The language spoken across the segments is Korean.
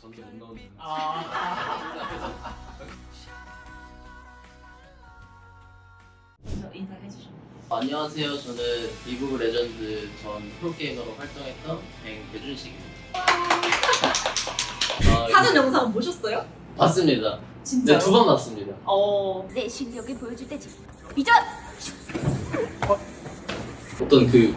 전도 못 나오는 아. 인사해 주시면. 안녕하세요. 저는 오브 레전드 전 프로게이머로 활동했던 백배준식입니다. 아, 사전 영상 보셨어요? 봤습니다. 진짜요? 네, 두 번 봤습니다. 어. 내 실력을 보여줄 때지. 비전! 어떤 그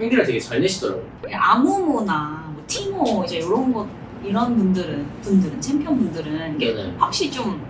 횡기를 되게 잘 내시더라고요. 아무모나 뭐 티모 이제 이런 것 이런 분들은 분들은 챔피언 분들은 이게 네네. 확실히 좀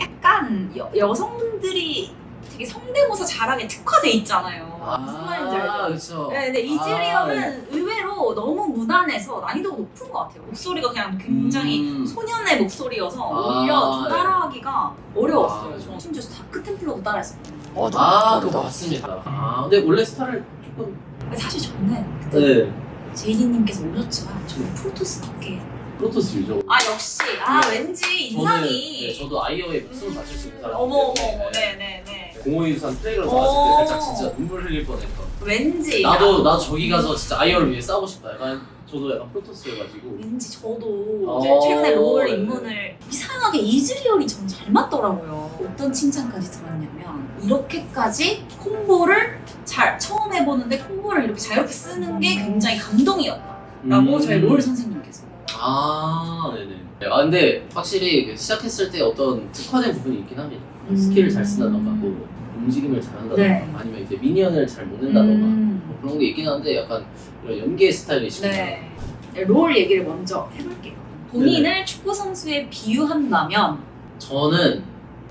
약간 여, 여성분들이 되게 성대모사 잘하게 특화돼 있잖아요. 무슨 말인지 알죠? 그렇죠. 네, 근데 이즈리얼은 의외로 너무 무난해서 난이도가 높은 것 같아요. 목소리가 그냥 굉장히 음. 소년의 목소리여서 아, 오히려 좀 네. 따라하기가 어려웠어요. 아. 저는 심지어 다크 템플러도 따라했었거든요. 아, 그거 봤습니다. 아, 근데 원래 스타를 조금 사실 저는 그때 네 제이디님께서 오셨지만 저는 프로토스밖에 프로토스 유저. 아 역시 아 네. 왠지 저는 인상이 네, 저도 아이어의 목숨을 바칠 수 있는 사람. 어머 어머 어머 네네네 공호유산 플레이그라운드 오. 나왔을 때 살짝 진짜 눈물 흘릴 뻔했던. 왠지 나도 나 저기 가서 진짜 아이어를 위해 싸우고 싶다. 약간 저도 약간 프로토스여가지고. 왠지 저도 어, 이제 최근에 롤 네. 입문을 이상 하게 이즈리얼이 전 잘 맞더라고요. 어떤 칭찬까지 들었냐면 이렇게까지 콤보를 잘 처음 해보는데 콤보를 이렇게 자유롭게 쓰는 게 굉장히 감동이었다라고 음. 저희 롤 선생님께서 아, 네네. 아, 근데 확실히 그 시작했을 때 어떤 특화된 부분이 있긴 합니다. 음. 스킬을 잘 쓴다던가, 뭐 움직임을 잘 한다던가, 네. 아니면 이제 미니언을 잘 먹는다던가, 뭐 음. 그런 게 있긴 한데 약간 이런 연계 스타일이시구나. 네. 네, 롤 얘기를 먼저 해볼게요. 본인을 축구 선수에 비유한다면 저는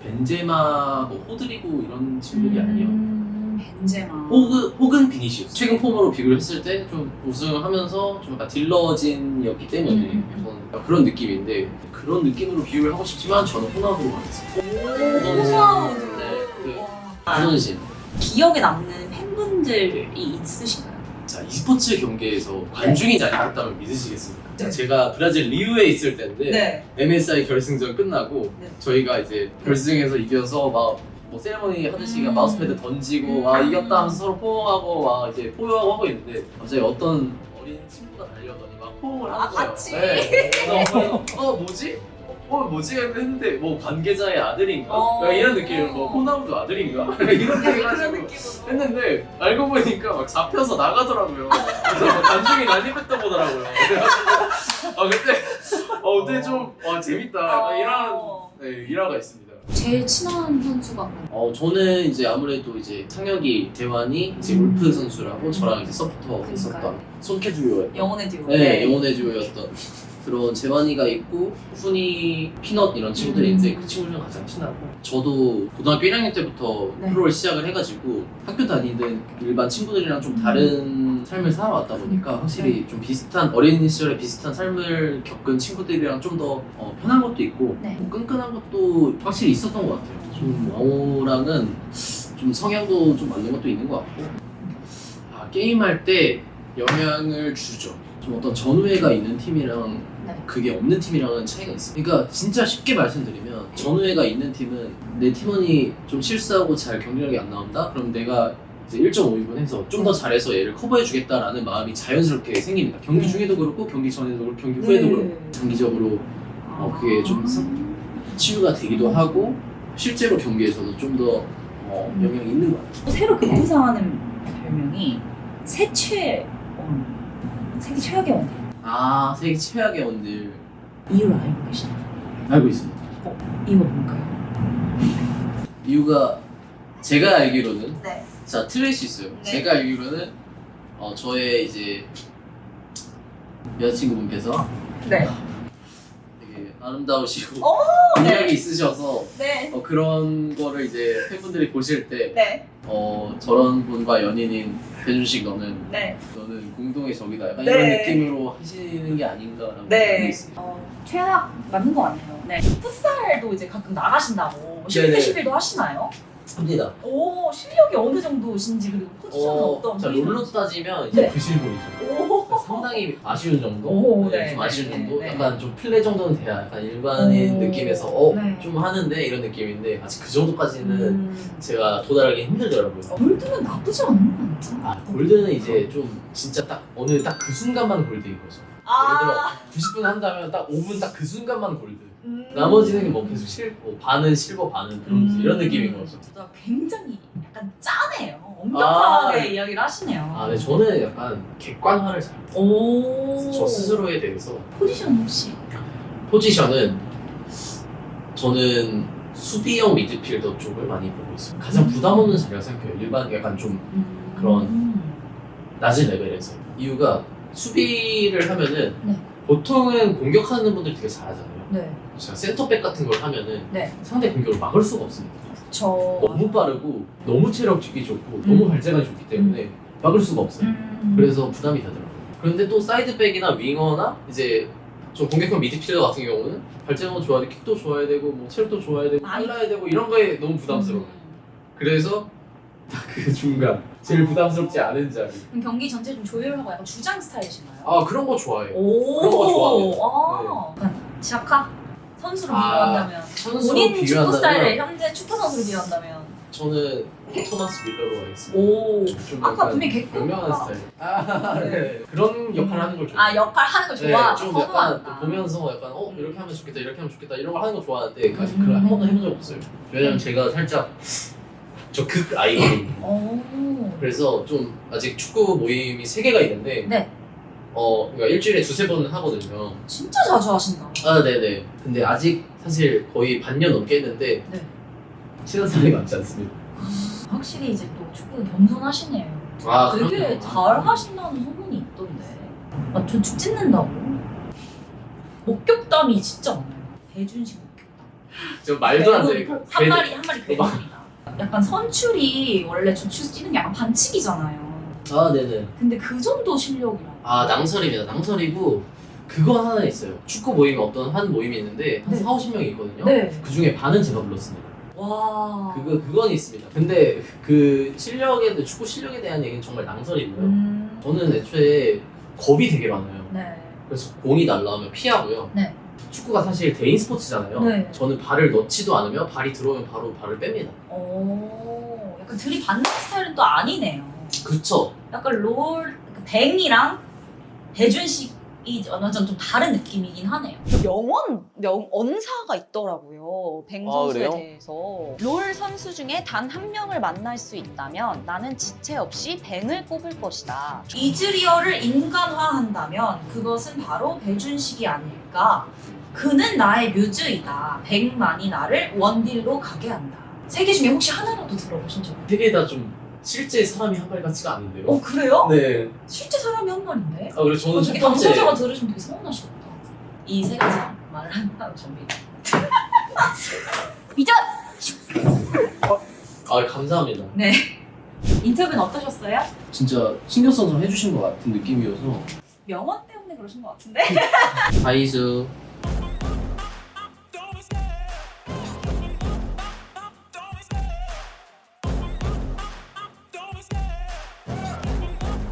벤제마, 뭐 호드리고 이런 친구들이 아니에요. 음, 벤제마. 혹은, 혹은 비니시우스. 최근 폼으로 비교를 했을 때 좀 우승을 하면서 좀 약간 딜러진이었기 때문에 음, 음, 저는 약간 그런 느낌인데 그런 느낌으로 비유를 하고 싶지만 저는 호나우드로 가겠습니다. 호나우드. 네, 그 아, 호돈신. 기억에 남는 팬분들이 있으신가요? 자, e스포츠 경기에서 관중이 잘 나갔다면 믿으시겠습니까? 자, 제가 브라질 리우에 있을 때인데 네. MSI 결승전 끝나고 네. 저희가 이제 결승에서 이겨서 막뭐 세레머니 하듯이 음. 마우스패드 던지고 와 이겼다 하면서 서로 포옹하고 막 이제 포효하고 하고 있는데 갑자기 어떤 어린 친구가 달려더니 막 포옹을 하는 아, 거예요. 같이? 네. 그래서 어 뭐지? 어 뭐지? 했는데 뭐 관계자의 아들인가? 어. 약간 이런 느낌으로 뭐 호나우드 아들인가? 이런 얘기 그런 가지고 느낌으로. 했는데 알고 보니까 막 잡혀서 나가더라고요. 그래서 막 관중이 난리났다 보더라고요. 그래가지고 아 그때 어 근데 좀 어, 재밌다. 약간 이런 어. 네, 일화가 있습니다. 제일 친한 선수가 어 저는 이제 아무래도 이제 상혁이 대환이 이제 음. 울프 선수라고 저랑 이제 서포터 했었던 손캐 듀오였던 영혼의 듀오. 네, 영혼의 듀오였던 그런 재환이가 있고 훈이 피넛 이런 친구들이 음. 있는데 그 친구들이랑 가장 친하고 저도 고등학교 1학년 때부터 네. 프로를 시작을 해가지고 학교 다니는 일반 친구들이랑 좀 다른 삶을 살아왔다 보니까 확실히 좀 비슷한 어린 시절에 비슷한 삶을 겪은 친구들이랑 좀더 어, 편한 것도 있고 네. 뭐 끈끈한 것도 확실히 있었던 것 같아요. 좀 왕호랑은 좀 성향도 좀 맞는 것도 있는 것 같고 아, 게임할 때 영향을 주죠. 좀 어떤 전우회가 있는 팀이랑 네. 그게 없는 팀이랑은 차이가 있어요. 그러니까 진짜 쉽게 말씀드리면 전우회가 있는 팀은 내 팀원이 좀 실수하고 잘 경기력이 안 나온다? 그럼 내가 이제 1.5인분 해서 좀 더 잘해서 얘를 커버해 주겠다라는 마음이 자연스럽게 생깁니다. 경기 네. 중에도 그렇고 경기 전에도 그렇고 경기 후에도 그렇고 장기적으로 어, 그게 좀 상- 치유가 되기도 하고 실제로 경기에서도 좀 더 어, 영향이 있는 것 같아요. 새로 급부상하는 별명이 세최원. 세계 최악의 원. 아 세계 최악의 원들 이유를 알고 계시나요? 알고 있습니다. 이유가 뭘까요? 이유가 제가 알기로는 네. 자 틀릴 수 있어요. 네. 제가 알기로는 어, 저의 이제 여자친구분께서 네. 아름다우시고 오, 능력이 있으셔서 네. 어, 그런 거를 이제 팬분들이 보실 때 네. 어, 저런 분과 연인인 배준식 너는 네. 너는 공동의 적이다 약간 네. 이런 느낌으로 하시는 게 아닌가라고 네. 알고 있습니다. 어, 최악 맞는 것 같아요. 네. 풋살도 이제 가끔 나가신다고. 네네. 10대 11도 하시나요? 합니다. 오, 실력이 어느 정도신지 그리고 포지션은 어, 떤 자 롤로 따지면 이제 네. 부실물이죠. 오. 상당히 아쉬운 정도? 오, 네, 좀 아쉬운 네, 정도? 네, 네. 약간 좀 플레이 정도는 돼야 약간 일반인 오, 느낌에서 어? 네. 좀 하는데 이런 느낌인데 아직 그 정도까지는 음. 제가 도달하기 힘들더라고요. 어, 골드는 나쁘지 않은 것 같아. 아 골드는 이제 좀 진짜 딱 어느 딱 그 순간만 골드인 거죠. 아. 90분 한다면 딱 5분 딱 그 순간만 골드. 음. 나머지는 뭐 계속 실, 뭐 반은 실버 반은 브론즈 음. 이런 느낌인 거죠. 진짜 굉장히 약간 짜네요. 엄격하게 아. 이야기를 하시네요. 아, 네, 저는 약간 객관화를 잘. 오. 저 스스로에 대해서 포지션 혹시? 포지션은 저는 수비형 미드필더 쪽을 많이 보고 있어요. 가장 부담 없는 자리라 생각해요. 일반 약간 좀 음. 그런- 낮은 레벨에서 이유가 수비를 하면은 네. 보통은 공격하는 분들 되게 잘하잖아요. 네. 제가 센터백 같은 걸 하면은 네. 상대 공격을 막을 수가 없습니다. 저. 너무 빠르고 너무 체력적이 좋고 너무 음. 발재간이 좋기 때문에 막을 수가 없어요. 음. 그래서 부담이 되더라고요. 그런데 또 사이드백이나 윙어나 이제 좀 공격형 미드필더 같은 경우는 발재간도 좋아야 되고 킥도 좋아야 되고 뭐 체력도 좋아야 되고 빨라야 되고 이런 거에 너무 부담스러워요. 그래서 딱 그 중간 제일 부담스럽지 않은 자리. 그럼 경기 전체 좀 조율하고 약간 주장 스타일이신가요? 아 그런 거 좋아해요. 오. 그런 거. 아. 약간 시아카? 선수로 아, 비교한다면 선수로 본인 축구 비교한다면 스타일을 현재 축구 선수로 비교한다면 저는 토마스 밀러로 하겠습니다. 오. 좀 아까 약간 분명히 개코 명명한 스타일. 아, 네. 그런 역할을 하는 걸 좋아해요. 아 역할 하는 거 네, 좋아. 좀 약간 또 보면서 약간 어 이렇게 하면 좋겠다 이렇게 하면 좋겠다 이런 걸 하는 거 좋아하는데 아직 음. 그런 한 번도 해본 적 없어요. 왜냐면 제가 살짝 저 극 아이거든요. 오. 그래서 좀 아직 축구 모임이 세 개가 있는데 네. 어 그러니까 일주일에 두세 번 하거든요. 진짜 자주 하신다. 아 네네. 근데 아직 사실 거의 반년 넘게 했는데 네. 친한 사람이 많지 않습니다. 확실히 이제 또 축구 겸손하시네요. 아 되게. 잘 하신다는 소문이 있던데. 아, 저축 찢는다고. 목격담이 진짜 많아요. 대준식 목격담. 저 말도 안 되니까. 복. 한 마리 한 마리 막- 배분이다. 약간 선출이 원래 저축에서 뛰는 게 약간 반칙이잖아요. 아 네네. 근데 그 정도 실력이라. 아 낭설입니다. 낭설이고 그거 하나 있어요. 축구 모임 어떤 한 모임이 있는데 한 네. 4, 50명이 있거든요. 네. 그 중에 반은 제가 불렀습니다. 와. 그거 그건 있습니다. 근데 그 실력에 축구 실력에 대한 얘기는 정말 낭설이고요. 음. 저는 애초에 겁이 되게 많아요. 네. 그래서 공이 날라오면 피하고요. 네. 축구가 사실 개인 스포츠잖아요. 네. 저는 발을 넣지도 않으면 발이 들어오면 바로 발을 뺍니다. 오. 약간 들이받는 스타일은 또 아니네요. 그쵸? 약간 롤 그 뱅이랑 대준식 이 완전 좀 다른 느낌이긴 하네요. 명언, 명, 언사가 있더라고요. 뱅 아, 선수에 그래요? 대해서. 롤 선수 중에 단 한 명을 만날 수 있다면 나는 지체 없이 뱅을 꼽을 것이다. 이즈리얼을 인간화한다면 그것은 바로 배준식이 아닐까. 그는 나의 뮤즈이다. 백만이 나를 원딜로 가게 한다. 세 개 중에 혹시 하나라도 들어보신 적? 되게 다좀 실제 사람이 한 말 같지가 않은데요. 어 그래요? 네. 실제 사람이 한 말인데? 아 그래서 저는 첫 어떻게 번째 당사자가 들으시면 되게 서운하시겠다. 이 세 가지 말을 한다는 점이. 비전! 아 감사합니다. 네. 인터뷰는 어떠셨어요? 진짜 신경 써서 해주신 것 같은 느낌이어서 명언 때문에 그러신 것 같은데? 다이수